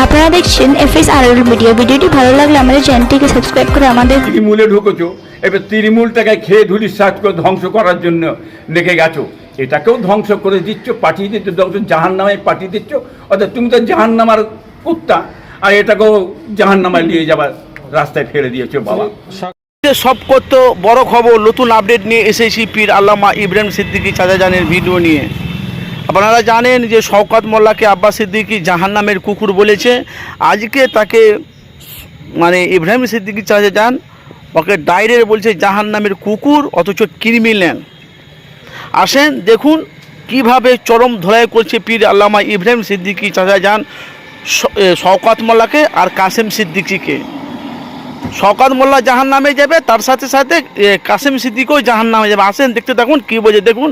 আপনারা দেখছেন এফএস আর মিডিয়া ভিডিওটি ভালো লাগলে আমাদের চ্যানেলটিকে সাবস্ক্রাইব করে আমাদের তৃণমূলে ঢুকেছো? এবার তৃণমূলটাকে খেয়ে ধুলি সাজ করে ধ্বংস করার জন্য লেগে গেছো। এটাকেও ধ্বংস করে দিচ্ছ পাঠিয়ে দিচ্ছ ধ্বংস জাহান নামায় পাঠিয়ে দিচ্ছ। অর্থাৎ তুমি তো জাহান নামার কুত্তা আর এটাকেও জাহান নামায় নিয়ে যাবার রাস্তায় ফেলে দিয়েছ বাবা। সব করতো বড় খবর নতুন আপডেট নিয়ে এসেছি পীর আল্লামা ইব্রাহিম সিদ্দিকী চাচাজানের ভিডিও নিয়ে। আপনারা জানেন যে শওকাত মোল্লাকে আব্বাস সিদ্দিকী জাহান্নামের কুকুর বলেছে। আজকে তাকে মানে ইব্রাহিম সিদ্দিকী যান, ওকে ডাইরেক্ট বলছে জাহান্নামের কুকুর, অথচ ক্রিমিলেন আসেন, দেখুন কীভাবে চরম ধলাই করছে পীর আল্লামা ইব্রাহিম সিদ্দিকী চাচাজান যান শওকাত মোল্লাকে আর কাসেম সিদ্দিকীকে। শওকাত মোল্লা জাহান নামে যাবে, তার সাথে সাথে কাসেম সিদ্দিকও জাহান নামে যাবে। আসেন, দেখতে থাকুন কী বোঝে দেখুন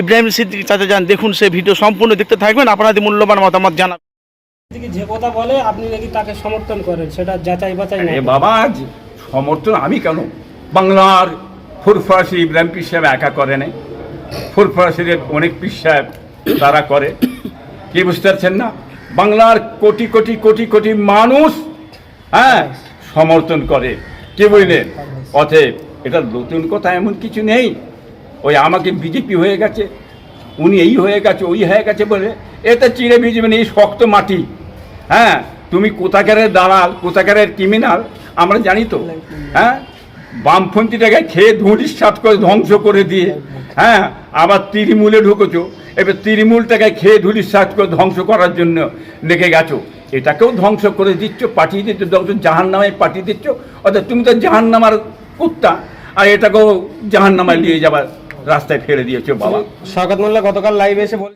ইব্রাহিম সিদ্দিক চাচা যান দেখুন সে ভিডিও সম্পূর্ণ দেখতে থাকবেন আপনাদের মূল্যবান মতামত জানাবেন। যে কথা বলে আপনি নাকি তাকে সমর্থন করেন? সেটা যাচাই বাছাই না বাবা সমর্থন আমি কেন? বাংলার ফুরফরাসি ইব্রাহিম পীর সাহেব একা করে নাই। ফুরফরাসির অনেক পীর সাহেব তারা করে। কি বুঝতে পারছেন না? বাংলার কোটি কোটি কোটি কোটি মানুষ হ্যাঁ সমর্থন করে। কি বুঝলেন? অতএব এটা নতুন কথা এমন কিছু নেই। ওই আমাকে বিজেপি হয়ে গেছে, উনি এই হয়ে গেছে, ওই হয়ে গেছে বলে এতে চিড়ে ভিজবেন এই শক্ত মাটি। হ্যাঁ তুমি কোথাকারের দালাল, কোথাকারের ক্রিমিনাল আমরা জানি তো। হ্যাঁ বামপন্থীটাকে খেয়ে ধুঁড়ির সাত করে ধ্বংস করে দিয়ে হ্যাঁ আবার তৃণমূলে ঢুকেছো, এবার তৃণমূলটাকে খেয়ে ধুলির সাজ করে ধ্বংস করার জন্য লেগে গেছো। এটাকেও ধ্বংস করে দিচ্ছ, পাঠিয়ে দিচ্ছ, ধ্বংস জাহান নামায় পাঠিয়ে দিচ্ছ, অর্থাৎ তুমি তো জাহান নামার কুত্তা, আর এটাকেও জাহান নামায় নিয়ে যাবার রাস্তায় ফেলে দিয়েছে বাবা। স্বাগত মোল্লা গতকাল লাইভে এসে বল